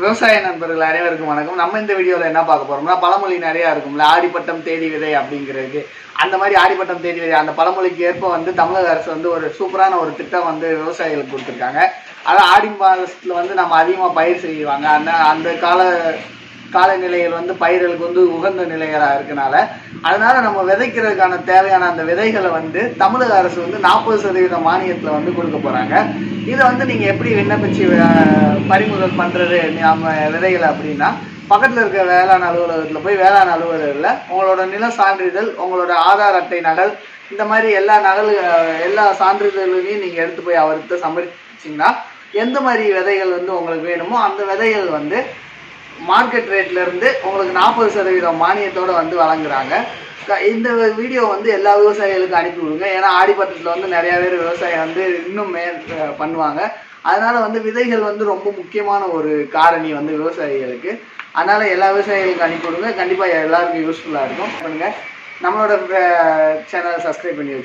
விவசாய நண்பர்கள் அனைவருக்கும் வணக்கம். நம்ம இந்த வீடியோவில் என்ன பார்க்க போறோம்னா பழமொழி நிறையா இருக்கும்ல ஆடிப்பட்டம் தேடி விதை அப்படிங்கிறதுக்கு. அந்த மாதிரி ஆடிப்பட்டம் தேடி விதை அந்த பழமொழிக்கு ஏற்ப வந்து தமிழக அரசு வந்து ஒரு சூப்பரான ஒரு திட்டம் வந்து விவசாயிகளுக்கு கொடுத்துருக்காங்க. அதாவது ஆடி மாதத்தில் வந்து நம்ம அதிகமாக பயிர் செய்வாங்க. அந்த அந்த கால காலநிலைகள் வந்து பயிர்களுக்கு வந்து உகந்த நிலைகளாக இருக்கனால அதனால நம்ம விதைக்கிறதுக்கான தேவையான அந்த விதைகளை வந்து தமிழக அரசு வந்து நாற்பது சதவீத மானியத்தில் வந்து கொடுக்க போகிறாங்க இதை வந்து நீங்கள் எப்படி விண்ணப்பிச்சு பறிமுதல் பண்ணுறது நம்ம விதைகளை அப்படின்னா பக்கத்தில் இருக்க வேளாண் அலுவலகத்தில் போய் வேளாண் அலுவலகத்தில் உங்களோட நில சான்றிதழ் உங்களோட ஆதார் அட்டை நகல் இந்த மாதிரி எல்லா நகல் எல்லா சான்றிதழ்களையும் நீங்கள் எடுத்து போய் அவர்கிட்ட சமர்ப்பிச்சிங்கன்னா எந்த மாதிரி விதைகள் வந்து உங்களுக்கு வேணுமோ அந்த விதைகள் வந்து மார்க்கெட் ரேட்லேருந்து உங்களுக்கு நாற்பது சதவீதம் மானியத்தோடு வந்து வழங்குறாங்க. இந்த வீடியோ வந்து எல்லா விவசாயிகளுக்கும் அனுப்பி விடுங்க. ஏன்னா ஆடிப்பட்டத்தில் வந்து நிறைய பேர் விவசாயம் வந்து இன்னும் மே பண்ணுவாங்க. அதனால் வந்து விதைகள் வந்து ரொம்ப முக்கியமான ஒரு காரணி வந்து விவசாயிகளுக்கு. அதனால் எல்லா விவசாயிகளுக்கும் அனுப்பி விடுங்க. கண்டிப்பாக எல்லாருக்கும் யூஸ்ஃபுல்லாக இருக்கும். பண்ணுங்கள் நம்மளோட சேனலை சப்ஸ்கிரைப் பண்ணி வச்சுக்கோங்க.